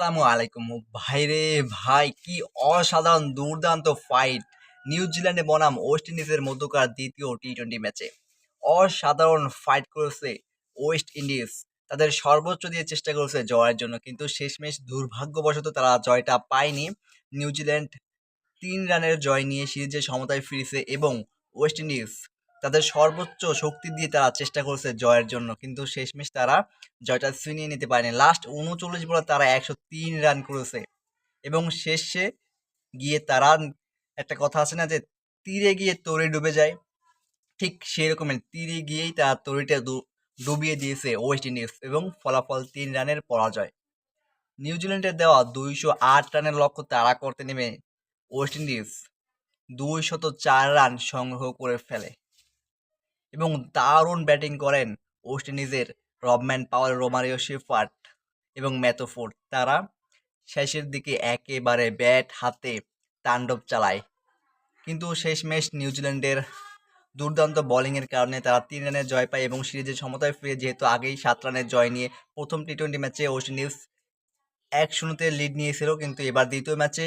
আসসালামু আলাইকুম। ভাইরে ভাই, কি অসাধারণ দুর্দান্ত ফাইট নিউজিল্যান্ডে বনাম ওয়েস্ট ইন্ডিজের মধ্যকার দ্বিতীয় টি টোয়েন্টি ম্যাচে অসাধারণ ফাইট করেছে ওয়েস্ট ইন্ডিজ তাদের সর্বোচ্চ দিয়ে চেষ্টা করেছে জয়ের জন্য, কিন্তু শেষমেশ দুর্ভাগ্যবশত তারা জয়টা পায়নি। নিউজিল্যান্ড তিন রানের জয় নিয়ে সিরিজে সমতায় ফিরেছে এবং ওয়েস্ট ইন্ডিজ তাদের সর্বোচ্চ শক্তি দিয়ে তারা চেষ্টা করেছে জয়ের জন্য। কিন্তু শেষমেশ তারা জয়টা ছিনিয়ে নিতে পারেনি। লাস্ট উনচল্লিশ বলে তারা একশো তিন রান করেছে। এবং শেষে গিয়ে তারা, একটা কথা আছে না যে, তীরে গিয়ে তরে ডুবে যায়। ঠিক সেই রকমের তীরে গিয়েই তারা তরিটা ডুবিয়ে দিয়েছে ওয়েস্ট ইন্ডিজ এবং ফলাফল তিন রানের পরাজয়। নিউজিল্যান্ডের দেওয়া দুইশো আট রানের লক্ষ্য তাড়া করতে নেমে ওয়েস্ট ইন্ডিজ দুইশত চার রান সংগ্রহ করে ফেলে। এবং দারুণ ব্যাটিং করেন ওয়েস্ট ইন্ডিজের রবম্যান পাওয়ার রোমারিও শেফার্ট এবং ম্যাথোফোর্ড তারা শেষের দিকে একেবারে ব্যাট হাতে তাণ্ডব চালায়। কিন্তু শেষমেশ নিউজিল্যান্ডের দুর্দান্ত বোলিংয়ের কারণে তারা তিন রানের জয় পায় এবং সিরিজের সমতায় ফিরে যেহেতু আগেই সাত রানের জয় নিয়ে প্রথম টি টোয়েন্টি ম্যাচে ওয়েস্ট ইন্ডিজ এক শূন্যতে লিড নিয়েছিল, কিন্তু এবার দ্বিতীয় ম্যাচে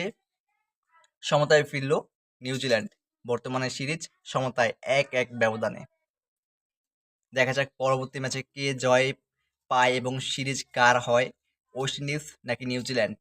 সমতায় ফিরল নিউজিল্যান্ড। বর্তমানে সিরিজ সমতায় এক এক ব্যবধানে। দেখা যাক পরবর্তী ম্যাচে কে জয় পায় এবং সিরিজ কার হয়, ওয়েস্ট ইন্ডিজ নাকি নিউজিল্যান্ড?